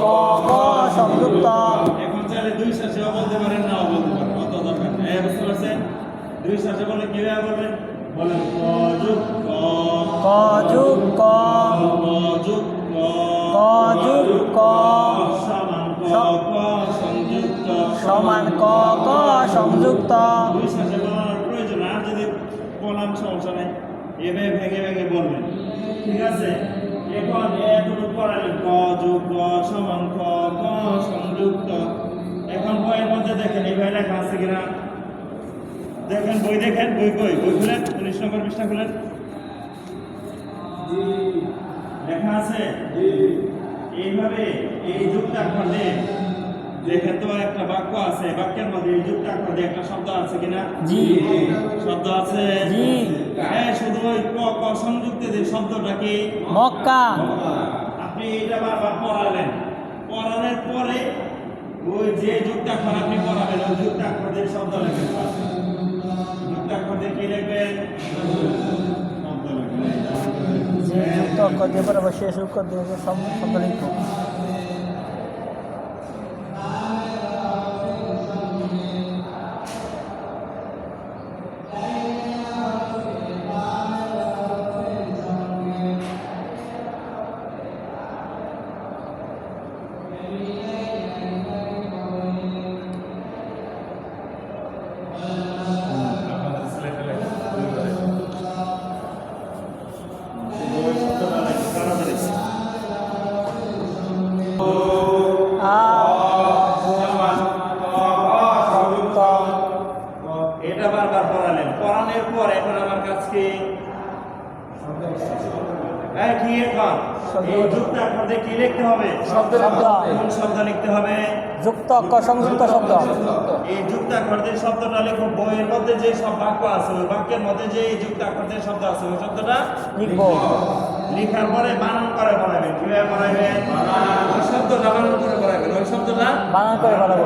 ক খ শব্দযুক্ত এখন দুই শ্বাসেও বলতে না বলতে পারেন কত দরকার বলে কীভাবে যুগ ক ক যুগ ক ক যুগ ক সমান ক ক সংযুক্ত সমান ক ক সংযুক্ত দুই শ্বাসে প্রয়োজন, আর যদি বলার সমস্যা নেই, এভাবে ভেঙে ভেঙে বলবেন। ঠিক আছে? এখন এতটুকু পড়ালেন ক যোগ ক সমান ক সংযুক্ত এখন বইয়ের মধ্যে দেখেন এইভাবে লেখা আছে বই দেখেন বই কই বই খুলেন উনিশ নম্বর পৃষ্ঠা খুলেন লেখা আছে এইভাবে এই যুগটা দিয়ে দেখেন তো একটা বাক্য আছে বাক্যের মধ্যে যুক্ত দিয়ে একটা শব্দ আছে কিনা? জি। শব্দ আছে? জি। হ্যাঁ শুধু ওই ক ক সংযুক্ত যে শব্দটা কি? মক্কা। আপনি এটা বারবার পড়ালেন। পড়ানোর পরে ওই যে যুক্তাক্ষর আপনি পড়াবেন ওই যুক্তাক্ষর শব্দ লিখবেন কি লিখবেন শব্দ লিখবেন যে যুক্ত অক্ষর দিয়ে পরে শেষ অক্ষর দিয়ে শব্দ শব্দ এই যুক্তাক্ষর দিয়ে কি লিখতে হবে? শব্দ কোন শব্দ লিখতে হবে। যুক্ত অক্ষর সংযুক্ত শব্দ। এই যুক্তাক্ষর দিয়ে শব্দটা লিখো বইয়ের মধ্যে যে সব বাক্য আছে ওই বাক্যের মধ্যে যে এই যুক্তাক্ষর দিয়ে শব্দ আছে ওই শব্দটা লিখব। লেখার পরে বানান করে পড়াবেন কীভাবে পড়াবেন ওই শব্দটা বানান করে পড়াবেন ওই শব্দটা বানান করে বলাবো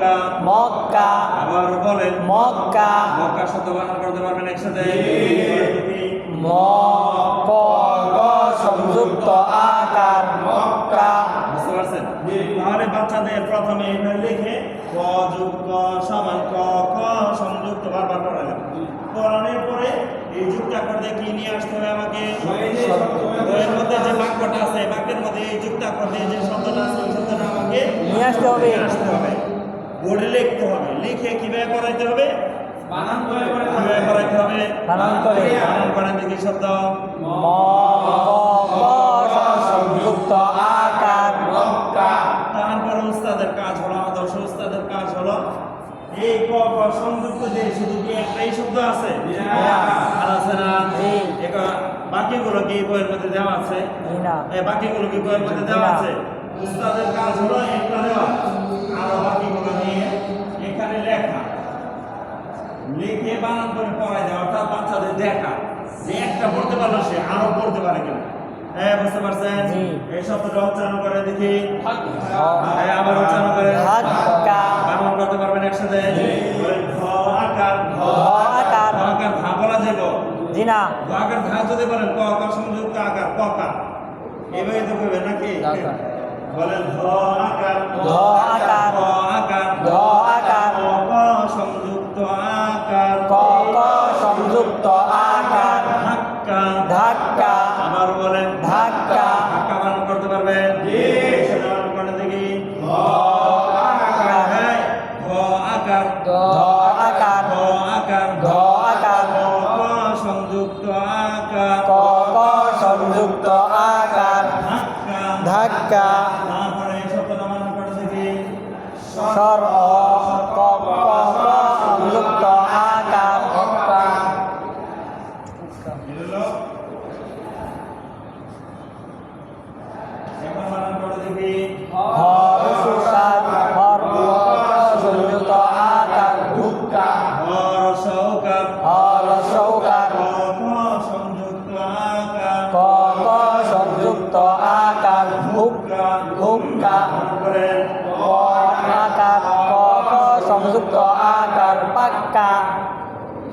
মক্কা। মক্কা। আবার বলেন মক্কা। মক্কা শব্দ বানান করতে পারবেন একসাথে। ম ক ক সংযুক্ত আকার মক্কা। বুঝতে পারছেন? তাহলে বাচ্চাদের প্রথমে এইভাবে লিখে ক যোগ ক সমান ক ক সংযুক্ত বারবার পড়ালেন পড়ানোর পরে এই আক্ষর দিয়ে কি নিয়ে আসতে হবে আমাকে? বইয়ের মধ্যে যে বাক্যটা আছে বাক্যের মধ্যে এই আক্ষর দিয়ে যে শব্দটা আছে ওই শব্দটা আমাকে নিয়ে আসতে হবে। নিয়ে আসতে হবে। বোর্ডে লিখতে হবে। লিখে কীভাবে পড়াইতে হবে? কীভাবে পড়াইতে হবে। বানান করে বানান করেন দেখি শব্দ। ম ক ক সংযুক্ত আকার মক্কা উস্তাদের কাজ হলো আমাদের উস্তাদের কাজ হলো এই ক ক সংযুক্ত যে শুধু কি একটাই শব্দ আছে? আর আছে না? বাকিগুলো কি বইয়ের মধ্যে দেওয়া আছে? বাকিগুলো কি বইয়ের মধ্যে দেওয়া আছে? উস্তাদের কাজ হলো একটা দেওয়া। আর বাকিগুলো নিয়ে এখানে লেখা লিখে বানান করে পড়ায় দেওয়া অর্থাৎ বাচ্চাদের দেখা যে একটা পড়তে পারল সে আরও পড়তে পারে কিনা? হ্যাঁ বুঝতে পারছেন? এই শব্দটা উচ্চারণ করে দেখি। হ্যাঁ আবার উচ্চারণ করে। বানান করতে পারবেন একসাথে? আকার। আকার। আকার ধা বলা যাবে জি না। আকার ধা যদি বলেন ক আকার সংযুক্ত আকার ক আকার এভাবে তো কইবেন নাকি। বলেন ধ আকার। ধ আকার।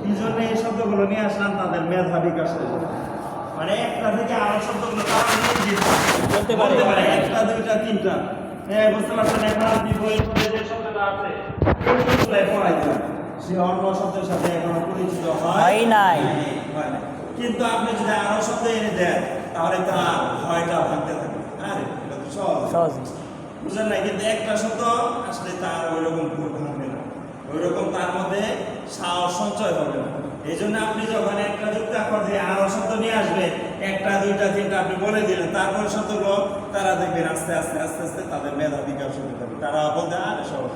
কি জন্য এই শব্দগুলো নিয়ে আসলাম? তাদের মেধা বিকাশ হয়ে যাবে। মানে একটা থেকে আরও শব্দগুলো বলতে পারে। একটা দুইটা তিনটা। হ্যাঁ বুঝতে পারছেন? এখন আপনি বইয়ের মধ্যে যে শব্দটা আছে শব্দটাই পড়াই সে অন্য শব্দের সাথে এখনও পরিচিত হয় নাই। নাই। কিন্তু আপনি যদি আরও শব্দ এনে দেন তাহলে তার ভয়টা ভাঙতে থাকে আরে এটা তো সহজ। সহজে। না? কিন্তু একটা শব্দ আসলে তার ওই রকম ভুল ভাঙবে না। ওই রকম তার মধ্যে সাহস সঞ্চয় হবে না। এই জন্য আপনি যখন একটা যুক্তাক্ষর দিয়ে আরও শব্দ নিয়ে আসবেন একটা দুইটা তিনটা আপনি বলে দিলেন তারপর শব্দগুলো তারা দেখবেন আস্তে আস্তে আস্তে আস্তে তাদের মেধা বিকাশ হতে থাকবে তারা বলতে আরে সহজ।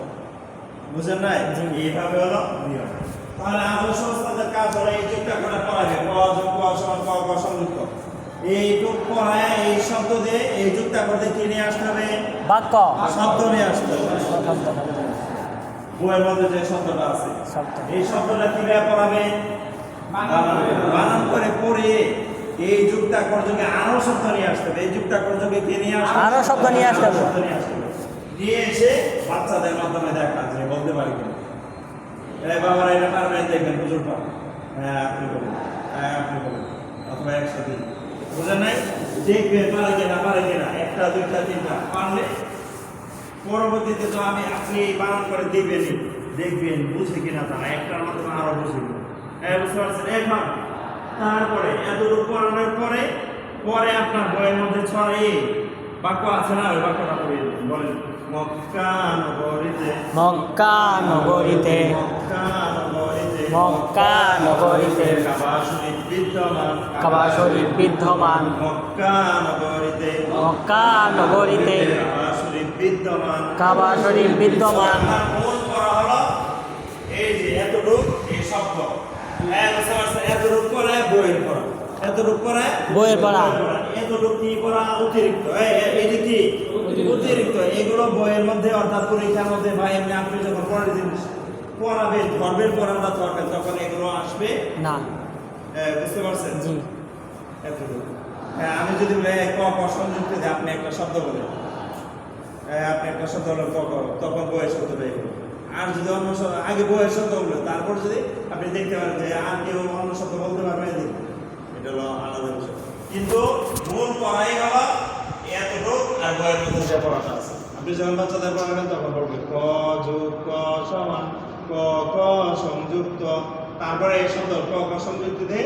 বুঝলেন না এইভাবে হলো? তাহলে আদর্শ কাজ হলো এই যুক্তাক্ষরটা পড়াবে ক যোগ ক সমান ক ক সংযুক্ত। এইটুক পড়ায় এই শব্দ দিয়ে এই যুক্তাক্ষর দিয়ে কি নিয়ে আসতে হবে? বাক্য। শব্দ নিয়ে আসতে হবে। বইয়ের মধ্যে যে শব্দটা আছে এই শব্দটা কীভাবে পড়াবে? বানান করে পড়ে এই যুক্তাক্ষর যোগে আরও শব্দ নিয়ে আসতে হবে। এই যুক্তাক্ষর যোগে কে নিয়ে আসতে হবে? আরও শব্দ নিয়ে আসতে হবে। শব্দ নিয়ে আসতে হবে। নিয়ে এসে বাচ্চাদের মাধ্যমে দেখা যে বলতে পারি কিনা। এই বাবারা এটা পারবেন দেখবেন? হুজুর পার হ্যাঁ আপনি বলুন। হ্যাঁ আপনি বলুন। অথবা একসাথে। বুঝলেন নাই? দেখবেন পারে কিনা পারে কিনা? একটা দুইটা তিনটা। পারলে পরবর্তীতে তো আমি আপনি বানান করে দিবেনই। দেখবেন বুঝে কিনা তারা? একটার মাধ্যমে আরও বুঝে বুঝতে পারছেন? এখন তারপরে এতটুকু পড়ানোর পরে পরে আপনার বইয়ের মধ্যে ছড়াই বাক্য আছে না? ওই বাক্যটা বলেন। মক্কা নগরীতে। মক্কা নগরীতে। মক্কা নগরীতে। মক্কা নগরীতে। কাবা শরীফ বিদ্যমান। কাবা শরীফ বিদ্যমান। মক্কা নগরীতে। মক্কা নগরীতে। বিদ্যমান। কাবা শরীফ বিদ্যমান। মূল করা হলো। এই যে এতটুক এই শব্দ? এতটুক করে বইয়ের পড়া। এতটুক করে বইয়ের পড়া। এতটুক কি করা অতিরিক্ত। এই- কি? অতিরিক্ত। এগুলো বইয়ের মধ্যে অর্থাৎ পরীক্ষার মধ্যে বা এমনি আপনি যখন পরের দিন পড়াবেন ধরবেন পড়াটা ধরবেন তখন এগুলো আসবে? না। বুঝতে পারছেন? জি। এতটুকু। হ্যাঁ আমি যদি ক দিয়ে আপনি একটা শব্দ বলেন। আপনি একটা ক তখন বইয়ের শব্দ বের করবেন। আর যদি অন্য আগে বইয়ের শব্দ বলবেন তারপর যদি আপনি দেখতে পারেন যে আর কেউ অন্য শব্দ বলতে পারবে এটা হলো আলাদা বিষয়। কিন্তু মূল পড়াই হলো এতটুকু আর বইয়ের মধ্যে পড়াটা আছে। আপনি যখন বাচ্চাদের পড়াবেন তখন পড়বেন ক যোগ ক সমান ক ক সংযুক্ত। তারপরে এই শব্দ ক ক সংযুক্ত দিয়ে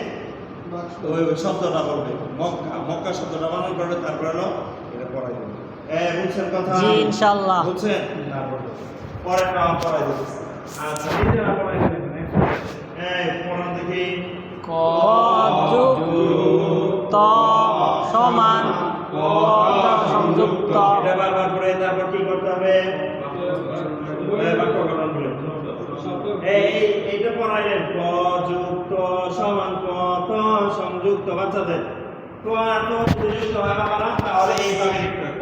ওই শব্দটা বলবে মক্কা মক্কা শব্দটা বানান করবে তারপরে হলো এটা পড়াই দেবে বুঝছেন কথা? জি, ইনশাআল্লাহ। বুঝছেন? পরের নাম পড়াই দেবে আচ্ছা নিজেরা পড়াই দেবেন এই পড়ান দেখি। ক যোগ ত সমান ক সংযুক্ত এটা বারবার পড়ে তারপর কি করতে হবে? এই বাক্য গঠন বলে এই এই- এইটা পড়াইলেন ক যুক্ত সমান ত সংযুক্ত বাচ্চাদের। ক আর ত যদি হয় বাবারা? তাহলে এইভাবে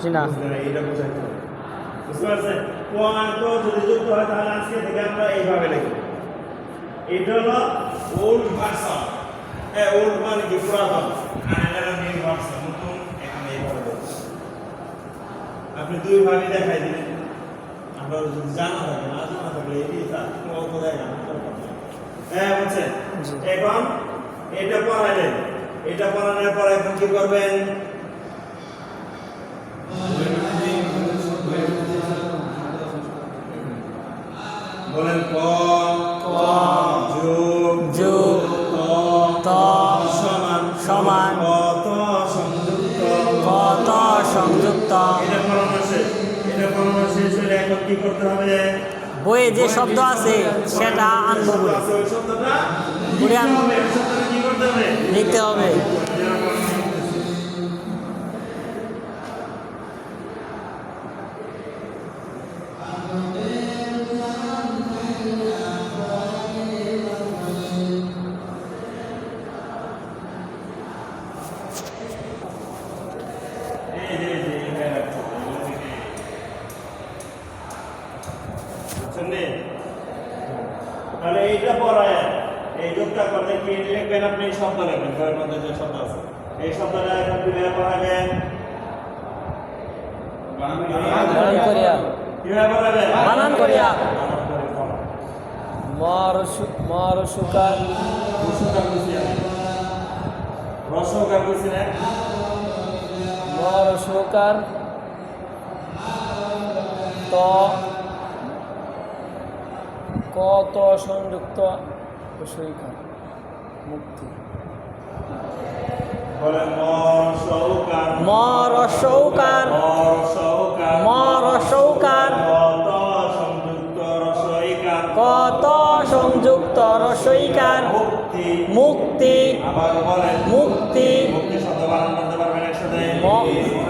জি না। বুঝবে না হবে বুঝতে পারছেন? কোয়ার যদি যুক্ত হয় তাহলে আজকে থেকে আমরা এইভাবে লিখব এটা হলো ওল্ড ভার্সন হ্যাঁ ওল্ড মানে কি? পুরাতন। আর এটা হলো নিউ ভার্সন নতুন এখানে এইভাবে দেবো আপনি দুই ভাবে দেখাই দিলেন। আমরা যদি জানা থাকে না জানা থাকলে এটি তার অল্প হ্যাঁ বুঝছেন? এখন এটা পড়াইলেন এটা পড়ানোর পর এখন কি করবেন? বলেন ক ক, যোগ যোগ, ত ত, সমান সমান, কত সংযুক্ত। কত সংযুক্ত। এটা পড়ানো শেষ এটা পড়ানো শেষ হলে এখন কি করতে হবে? বইয়ে যে শব্দ আছে সেটা আনব বলে লিখতে হবে, কি লিখবেন আপনি শব্দ লিখবেন বইয়ের মধ্যে যে শব্দ আছে। এই শব্দটা এখন কীভাবে পড়াবেন কীভাবে পড়াবেন বানান করিয়া। বানান করে পড়া। মরসু মরসুকার রসকার বুঝি রসকার বুঝি না? মরসুকার ত। কত সংযুক্ত সৈকার মুক্তি। মর সৌকার মর সৌকার কত সংযুক্ত রসইকার কত মুক্তি। মুক্তি। মুক্তি। মুক্তি শব্দ বানান করতে পারবেন একসাথে। মুক্তি